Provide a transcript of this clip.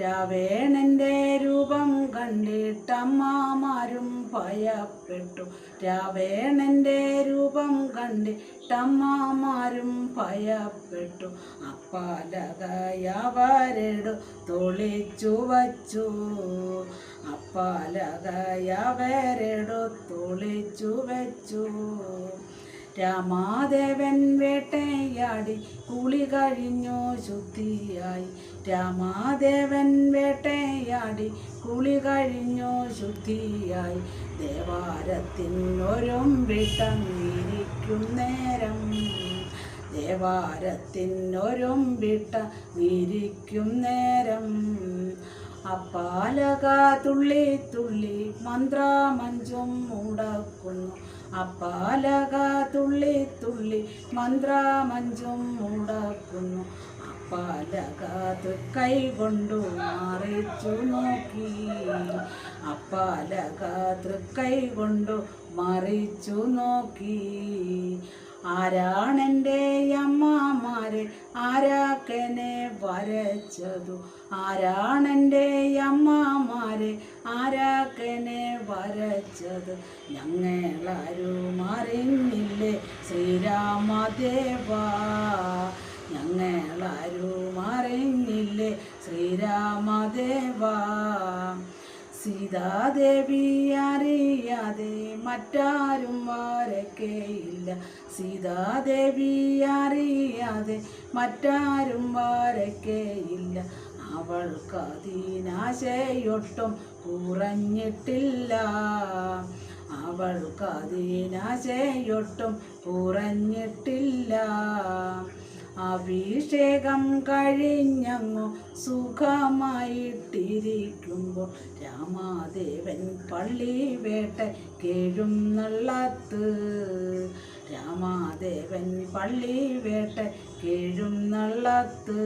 രാവേണന്റെ രൂപം കണ്ടിട്ടമ്മമാരും ഭയപ്പെട്ടു. രാവേണന്റെ രൂപം കണ്ടിട്ടമ്മമാരും ഭയപ്പെട്ടു. അപ്പാലതയവരെടു തൊളിച്ചു വച്ചു. അപ്പാലതയവരെടു തൊളിച്ചു വെച്ചു. രാമാദേവൻ വേട്ടയാടി കുളി കഴിഞ്ഞു ശുദ്ധിയായി. രാമാദേവൻ വേട്ടയാടി കുളി കഴിഞ്ഞു ശുദ്ധിയായി. ദേവാരത്തിനൊരും വിട്ടങ്ങിരിക്കും നേരം ദേവാരത്തിനൊരും വിട്ട വിരിക്കും നേരം അപ്പാലക തുള്ളി തുള്ളി മന്ത്രാമഞ്ചും മുടക്കുന്നു. അപ്പാലക തുള്ളി തുള്ളി മന്ത്രമഞ്ചും മുടക്കുന്നു. അപ്പാലക കൈ കൊണ്ടു മാറിച്ചു നോക്കി. അപ്പാലക കൈകൊണ്ടു കൊണ്ടു മറിച്ചു നോക്കി. ആരാണെന്റെ അമ്മമാരെ? ആരാക്കനെ വരച്ചതു? ആരാണെന്റെ അമ്മമാരെ? ആരാക്കനെ വരച്ചത്? ഞങ്ങളാരും അറിഞ്ഞില്ലേ? ശ്രീരാമദേവ. ഞങ്ങളാരും അറിഞ്ഞില്ലേ? ശ്രീരാമദേവ. സീതാദേവി അറിയാതെ മറ്റാരും വരക്കേയില്ല സീതാദേവി അറിയാതെ മറ്റാരും വരക്കേയില്ല അവൾക്കതിനാശയൊട്ടും കുറഞ്ഞിട്ടില്ല. അവൾക്കതിനാശയൊട്ടും കുറഞ്ഞിട്ടില്ല. അഭിഷേകം കഴിഞ്ഞങ്ങു സുഖമായിട്ടിരിക്കുമ്പോൾ രാമാദേവൻ പള്ളി വേട്ട കേഴുന്നള്ളത്ത് രാമാദേവൻ പള്ളി വേട്ട കേഴുന്നള്ളത്ത്